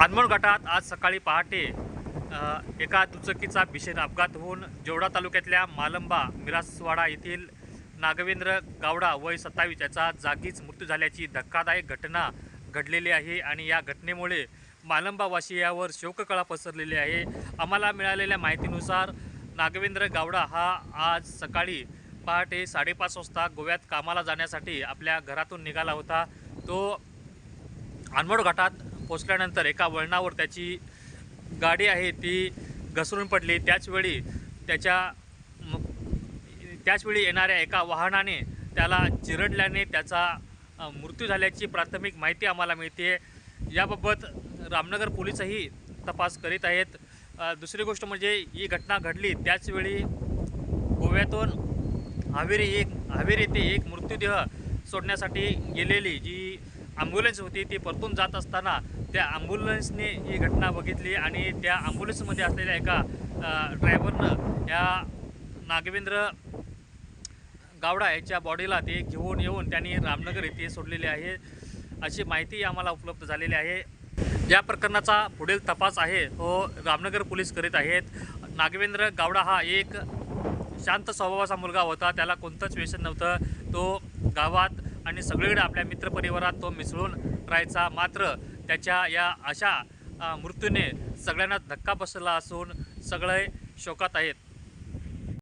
आनमोड घाटात आज सकाळी पहाटे एका दुचकीचा भीषण अपघात होऊन जेवढा तालुक्यातल्या मालंबा मिरासवाडा येथील नागवेंद्र गावडा वय सत्तावीस याचा जागीच मृत्यू झाल्याची धक्कादायक घटना घडलेली आहे आणि या घटनेमुळे मालंबावासियावर शोककळा पसरलेली आहे. आम्हाला मिळालेल्या माहितीनुसार नागवेंद्र गावडा हा आज सकाळी पहाटे साडेपाच वाजता गोव्यात कामाला जाण्यासाठी आपल्या घरातून निघाला होता. तो आनमोड घाटात पोचल्यानंतर एका वळणावर त्याची गाडी आहे ती घसरून पडली. त्याचवेळी त्याच्या म- त्याचवेळी येणाऱ्या एका वाहनाने त्याला चिरडल्याने त्याचा मृत्यू झाल्याची प्राथमिक माहिती आम्हाला मिळते याबाबत रामनगर पोलीसही तपास करीत आहेत. दुसरी गोष्ट म्हणजे ही घटना घडली त्याचवेळी गोव्यातून हावेरी एक हावेरी येथे एक मृत्यूदेह सोडण्यासाठी गेलेली जी ॲम्ब्युलन्स होती ती परतून जात असताना त्या ॲम्ब्युलन्सने ही घटना बघितली आणि त्या ॲम्ब्युलन्समध्ये असलेल्या एका ड्रायव्हरनं या नागवेंद्र गावडा याच्या बॉडीला ते घेऊन येऊन त्यांनी रामनगर येथे सोडलेले आहे. अशी माहिती आम्हाला उपलब्ध झालेली आहे. या प्रकरणाचा पुढील तपास आहे. तो रामनगर पोलीस करीत आहेत. नागवेंद्र गावडा हा एक शांत स्वभावाचा मुलगा होता. त्याला कोणतंच व्यसन नव्हतं. तो गावात आणि सगळीकडे आपल्या मित्रपरिवारात तो मिसळून राहायचा. मात्र त्याच्या या अशा मृत्यूने सगळ्यांना धक्का बसला असून सगळे शोकात आहेत.